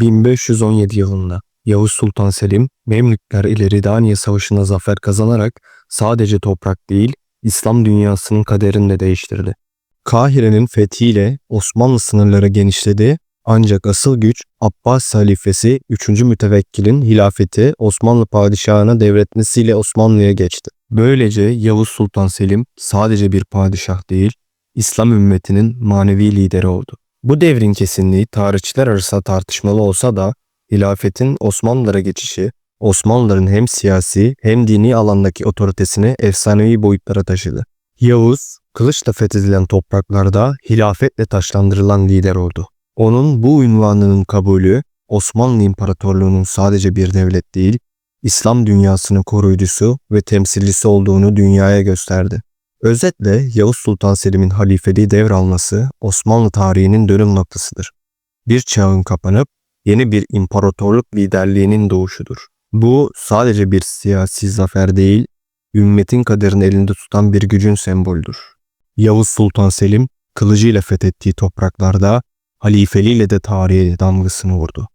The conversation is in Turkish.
1517 yılında Yavuz Sultan Selim, Memlükler ile Ridaniye Savaşı'nda zafer kazanarak sadece toprak değil, İslam dünyasının kaderini de değiştirdi. Kahire'nin fethiyle Osmanlı sınırları genişledi ancak asıl güç Abbas halifesi 3. mütevekkilin hilafeti Osmanlı padişahına devretmesiyle Osmanlı'ya geçti. Böylece Yavuz Sultan Selim sadece bir padişah değil, İslam ümmetinin manevi lideri oldu. Bu devrin kesinliği tarihçiler arasında tartışmalı olsa da hilafetin Osmanlılara geçişi Osmanlıların hem siyasi hem dini alandaki otoritesini efsanevi boyutlara taşıdı. Yavuz, kılıçla fethedilen topraklarda hilafetle taşlandırılan lider oldu. Onun bu ünvanının kabulü Osmanlı İmparatorluğu'nun sadece bir devlet değil, İslam dünyasının koruyucusu ve temsilcisi olduğunu dünyaya gösterdi. Özetle Yavuz Sultan Selim'in halifeliği devralması Osmanlı tarihinin dönüm noktasıdır. Bir çağın kapanıp yeni bir imparatorluk liderliğinin doğuşudur. Bu sadece bir siyasi zafer değil, ümmetin kaderini elinde tutan bir gücün sembolüdür. Yavuz Sultan Selim kılıcıyla fethettiği topraklarda halifeliğiyle de tarihe damgasını vurdu.